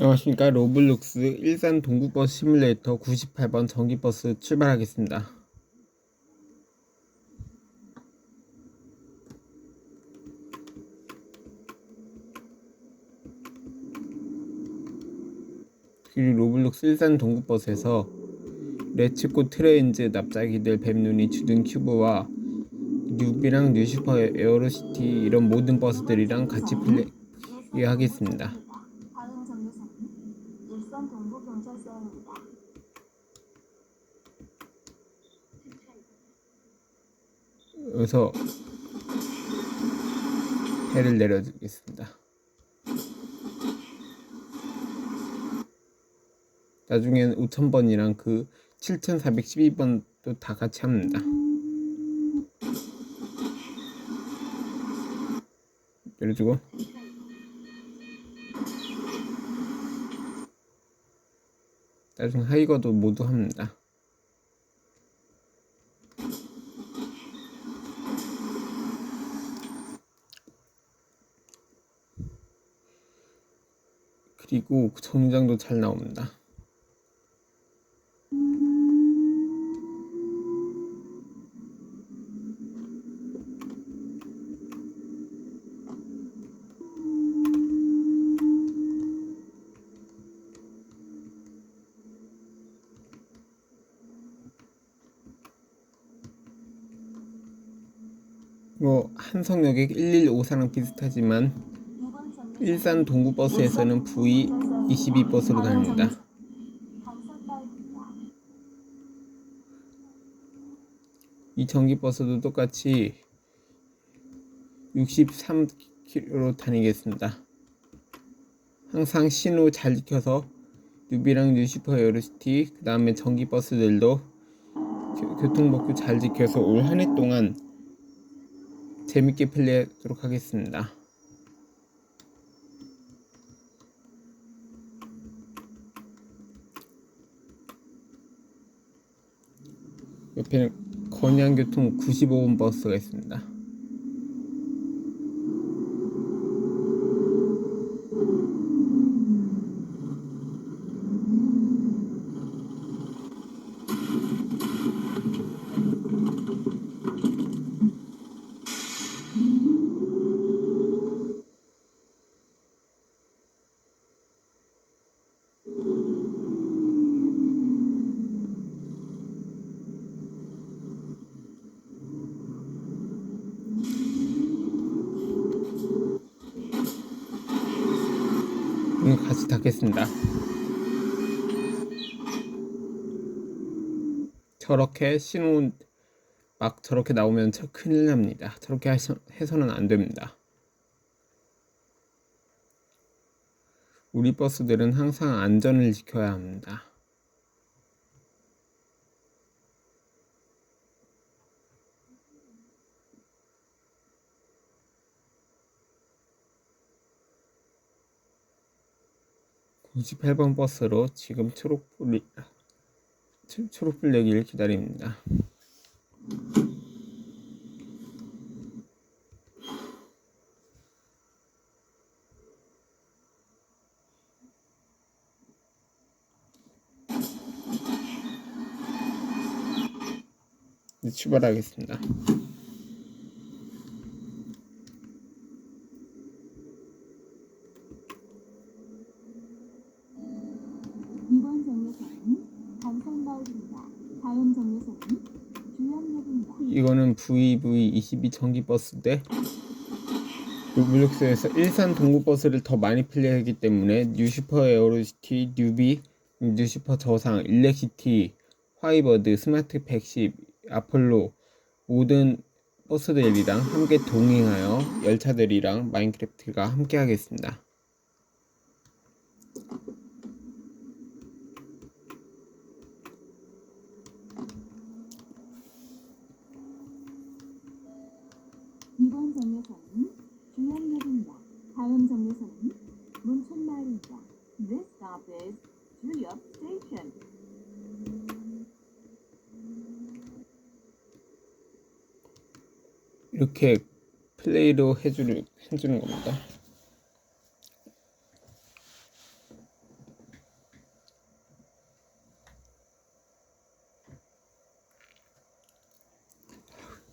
안녕하십니까. 로블록스 일산 동구버스 시뮬레이터 98번 전기버스 출발하겠습니다. 그리고 로블록스 일산 동구버스에서 레츠고 트레인즈 납작이들 뱀눈이 주둔 큐브와 뉴비랑 뉴슈퍼 에어로시티 이런 모든 버스들이랑 같이 플레이하겠습니다 다음 정류소는 일산 동부경찰서입니다. 여기서 해를 내려주겠습니다. 나중엔 5000번이랑 그 7412번도 다 같이 합니다. 내려주고 나중 하이거도 모두 합니다. 그리고 정류장도 잘 나옵니다. 뭐 한성역의 115사랑 비슷하지만 일산 동구버스에서는 V22 버스로 다닙니다. 이 전기버스도 똑같이 63km로 다니겠습니다. 항상 신호 잘 지켜서 뉴비랑 뉴시퍼 에어로시티 그 다음에 전기버스들도 교- 교통법규 잘 지켜서 올 한 해 동안 재밌게 플레이하도록 하겠습니다. 옆에는 건양교통 95번 버스가 있습니다. 오늘 같이 닫겠습니다. 저렇게 신호 막 저렇게 나오면 저 큰일 납니다. 저렇게 해서는 안 됩니다. 우리 버스들은 항상 안전을 지켜야 합니다. 구십팔 번 버스로 지금 초록불 초- 초록불 내기를 기다립니다. 출발하겠습니다. 이번 정류소는 강산바입니다. 다음 정류소는 주양역입니다. 이거는 VV22 전기버스인데 로블록스에서 일산 동구버스를 더 많이 플레이하기 때문에 뉴슈퍼 에어로시티, 뉴비, 뉴슈퍼 저상, 일렉시티, 화이버드, 스마트 110, 아폴로 모든 버스들이랑 함께 동행하여 열차들이랑 마인크래프트가 함께 하겠습니다. 이렇게 플레이로 해주는, 해주는 겁니다.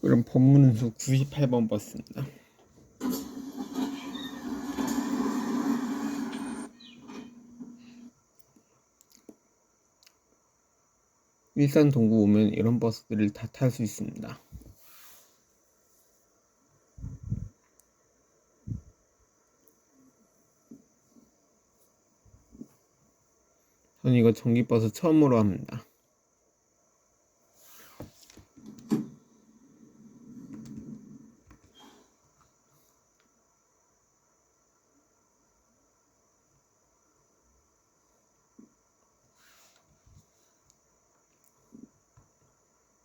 그럼 본문은수 98번 버스입니다. 일산 동구 오면 이런 버스들을 다 탈 수 있습니다. 전 이거 전기버스 처음으로 합니다.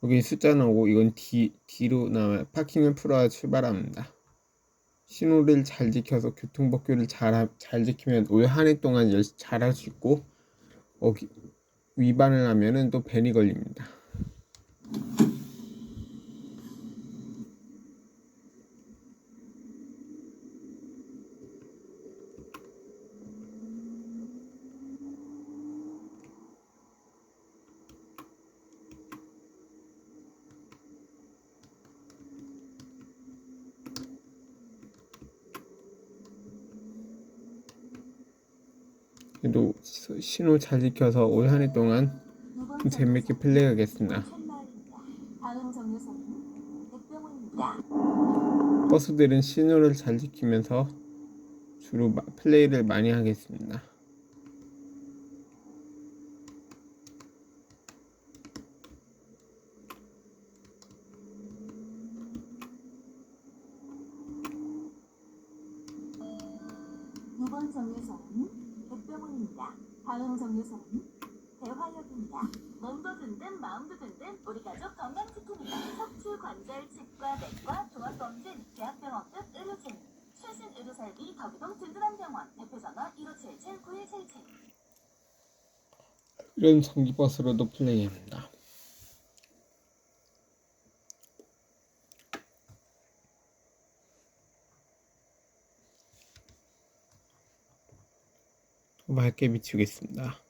여기 숫자 나오고 이건 뒤, 뒤로 나와 파킹을 풀어야 출발합니다. 신호를 잘 지켜서 교통법규를 잘, 하- 잘 지키면 올 한 해 동안 열심히 잘할 수 있고 위반을 하면은 또 벤이 걸립니다. 그래도 시- 신호 잘 지켜서 올 한 해 동안 재밌게 플레이하겠습니다. 버스들은 신호를 잘 지키면서 주로 마- 플레이를 많이 하겠습니다. 정류소는 입니다. 다음 정류소는 대화역입니다. 몸도 든든 마음도 든든 우리 가족 건강지킴이다. 척추 관절 치과 내과 종합검진 대학병원급 의료진 최신 의료설비 덕이동 든든한 병원 대표전화 1577-9177 이런 전기버스로도 플레이합니다. 맑게 비추겠습니다.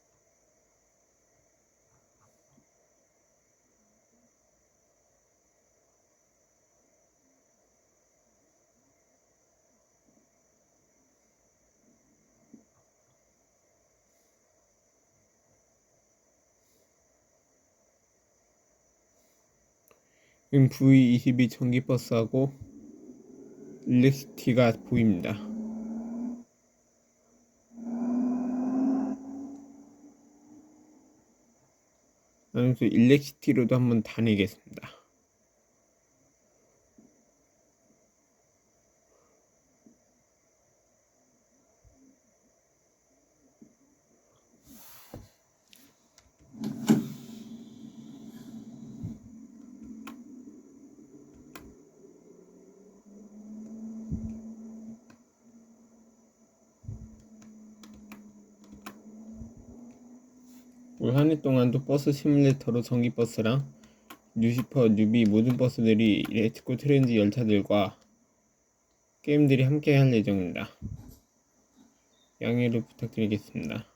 지금 V22 전기버스하고 일렉시티가 보입니다. 그래서 일렉시티로도 한번 다니겠습니다. 올 한 해 동안도 버스 시뮬레이터로 전기버스랑 뉴시퍼, 뉴비 모든 버스들이 레츠고 트렌즈 열차들과 게임들이 함께 할 예정입니다. 양해를 부탁드리겠습니다.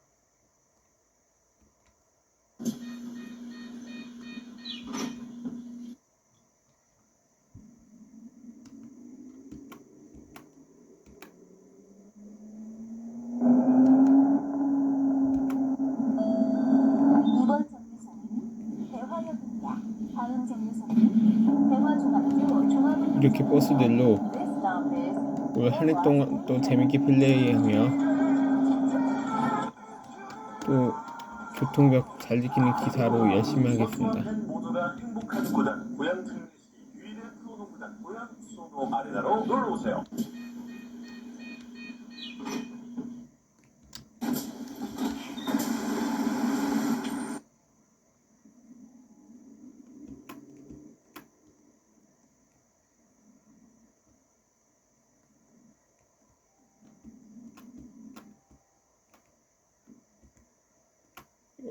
이렇게 버스들로 올한해 동안 또 재밌게 플레이하며 또 교통법 잘 지키는 기사로 열심히 하겠습니다. 고향 특례시 유일한 프로농구단 고향 소노 아레나로 놀러 오세요.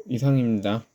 이상입니다.